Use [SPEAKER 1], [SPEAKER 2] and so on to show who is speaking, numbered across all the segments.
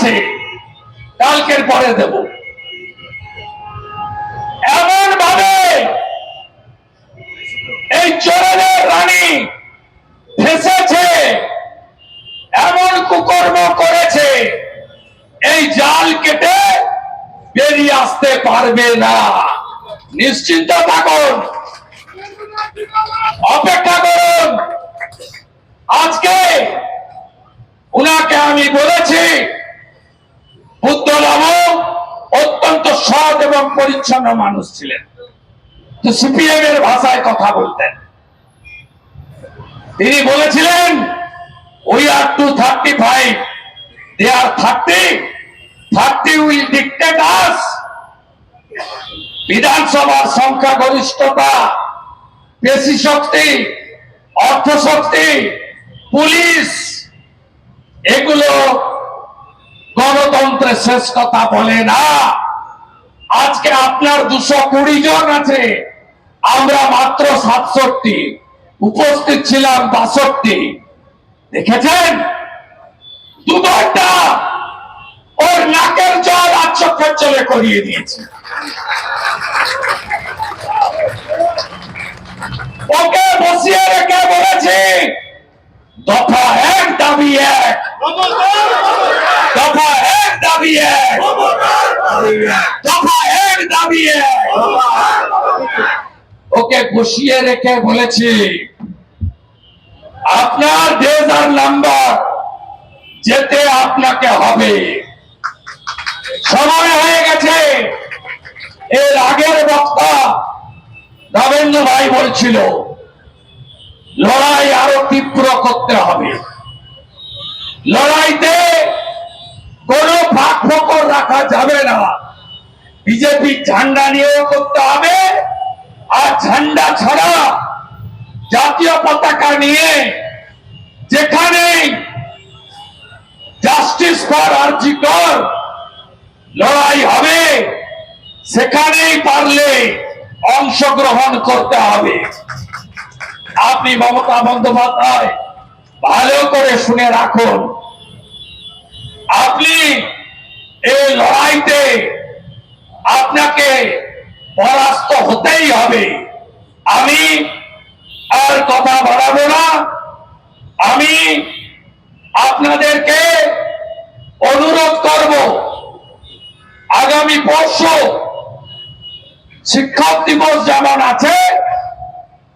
[SPEAKER 1] আছে, কালকের পরে দেব। এমন ভাবে এই চোরের রানী ফেসেছে, এমন কুকর্ম করেছে, এই জাল কেটে বেরিয়ে আসতে পারবে না। নিশ্চিন্ত থাকুন। অপেক্ষা করুন আজকে উনাকে আমি বলেছি বুদ্ধবাবু অত্যন্ত সৎ এবং পরিচ্ছন্ন মানুষ ছিলেন। তো সিপিএম এর ভাষায় কথা বলতেন। তিনি বলেছিলেন we are two thirty five they are thirty thirty will dictate us বিধানসভার সংখ্যাগরিষ্ঠতা, পেশি শক্তি, অর্থ শক্তি, পুলিশ, এগুলো গণতন্ত্রের শেষ কথা বলে না। আজকে আপনার দুশো কুড়ি জন আছে। আমরা মাত্র সাতষট্টি, উপস্থিত ছিলাম বাষট্টি। দেখেছেন? দু ওর নাকের জল আর চলে করিয়ে দিয়েছে। ওকে বসিয়ে রেখে বলেছি, দফা এক, দাবি এক। দফা এক। দাবি এক দফা ওকে বসিয়ে রেখে বলেছি, আপনার দেশ নাম্বার যেতে আপনাকে হবে। সময় হয়ে গেছে। এর আগের বক্তা রবীন্দ্র ভাই বলছিল, লড়াই আরও তীব্র করতে হবে। লড়াইতে কোনো ফাঁক রাখা যাবে না। বিজেপি ঝান্ডা নিয়েও করতে হবে, আর ঝান্ডা ছাড়া জাতীয় পতাকা নিয়ে যেখানে জাস্টিস ফর আর্জিকর লড়াই হবে, সেখানেই পারলে অংশগ্রহণ করতে হবে। আপনি মমতা বন্দ্যোপাধ্যায় ভালো করে শুনে রাখুন। লড়াইতে আপনাকে পরাস্ত হতেই হবে। আমি আর কথা বাড়াবো না। আমি আপনাদেরকে অনুরোধ করব, আগামী পরশু শিক্ষক দিবস যেমন আছে,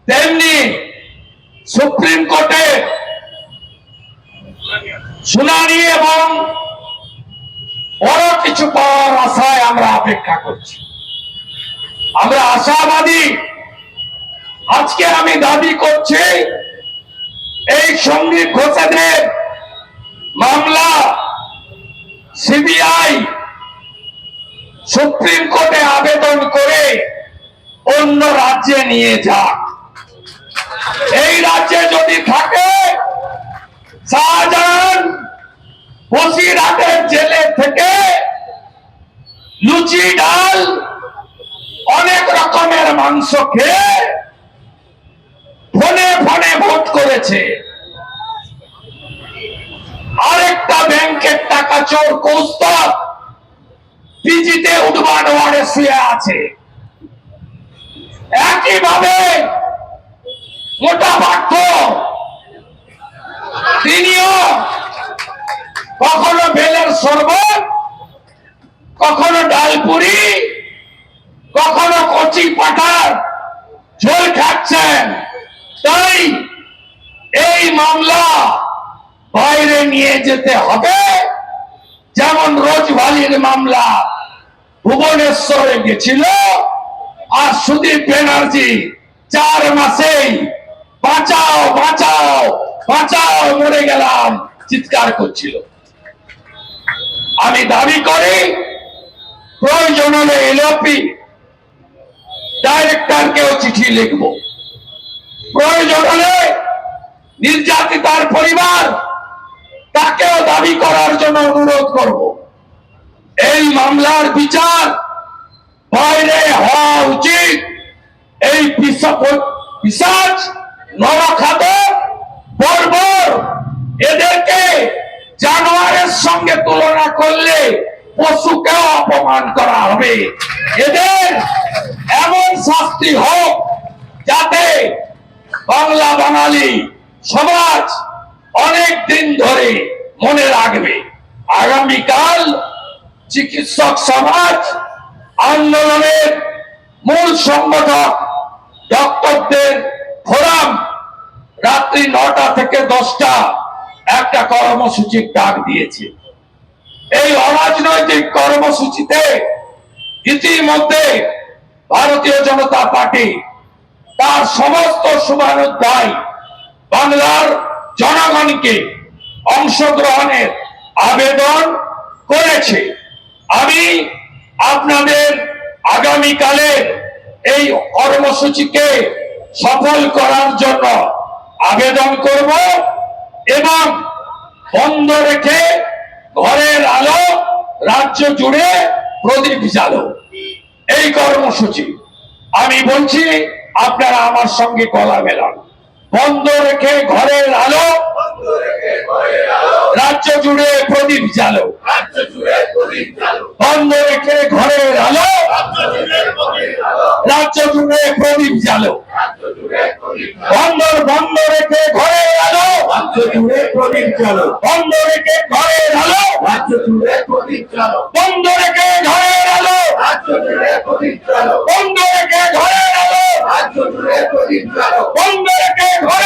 [SPEAKER 1] তেমনি সুপ্রিম কোর্টে শুনানি এবং কিছু পাওয়ার আশায় আমরা অপেক্ষা করছি। আমরা আশাবাদী। আজকে আমি দাবি করছি, এই সংগীত ঘোষেদের মামলা সিবিআই সুপ্রিম কোর্টে আবেদন করে অন্য রাজ্যে নিয়ে যাক। এই রাজ্যে যদি থাকে, শাহজাহান বসিরহাটের জেলে থেকে লুচি, ডাল, অনেক রকমের মাংস খেয়ে ফোনে ফোনে ভোট করেছে। আরেকটা ব্যাংকের টাকা চোর কৌস্তব, পিজিতে উঠবান ওয়ার্ডে শুয়ে আছে। একইভাবে মোটা পার্থ, তিনিও কখনো বেলের শরবত কখনো ডালপুরি, কখনো কচি পাটার ঝোল খাচ্ছেন। তাই এই মামলা বাইরে নিয়ে যেতে হবে। যেমন রোজভালির মামলা ভুবনেশ্বরে গেছিল, আর সুদীপ ব্যানার্জি চার মাসেই বাঁচাও বাঁচাও বাঁচাও, মরে গেলাম, চিৎকার করছিল। আমি দাবি করি প্রয়োজন হলে এলপি ডাইরেক্টরকেও চিঠি লিখব। প্রয়োজন হলে নির্যাতিতার পরিবার, তাকেও দাবি করার জন্য অনুরোধ করব। এই মামলার বিচার বাইরে হওয়া উচিত। এই পিসা- পিসাচ নরখাত বর্বর, এদেরকে জানোয়ারের সঙ্গে তুলনা পশুকেও অপমান করা হবে। এদের এমন শাস্তি হোক যাতে বাংলা বাঙালি সমাজ অনেক দিন ধরে মনে রাখবে। আগামীকাল চিকিৎসক সমাজ আন্দোলনের মূল সংগঠক ডক্টরদের ফোরাম রাত্রি নটা থেকে দশটা একটা কর্মসূচির ডাক দিয়েছে। এই অরাজনৈতিক কর্মসূচিতে ইতিমধ্যে ভারতীয় জনতা পার্টি তার সমস্ত শুভানুধ্যায় বাংলার জনগণকে অংশগ্রহণের আবেদন করেছে। আমি আপনাদের আগামীকালের এই কর্মসূচিকে সফল করার জন্য আবেদন করব এবং বন্ধ রেখে ঘরের আলো রাজ্য জুড়ে প্রদীপ জ্বালো। এই কর্মসূচি। আমি বলছি, আপনারা আমার সঙ্গে গলা মেলান। বন্ধ রেখে ঘরের আলো রাজ্য জুড়ে প্রদীপ জ্বালো। বন্ধ রেখে ঘরের আলো রাজ্য জুড়ে প্রদীপ জ্বালো। বন্ধ বন্ধ রেখে ঘরে আলো
[SPEAKER 2] জুড়ে প্রদীপ চালো
[SPEAKER 1] বন্ধ রেখে ঘরে আলো
[SPEAKER 2] রাজ্য জুড়ে প্রদীপ চালো
[SPEAKER 1] বন্ধ রেখে ঘরে আলো
[SPEAKER 2] রাজ্য জুড়ে প্রদীপ চালো
[SPEAKER 1] বন্ধ রেখে ঘরে আলো
[SPEAKER 2] রাজ্য জুড়ে প্রদীপ চালো
[SPEAKER 1] বন্ধ রেখে ঘরের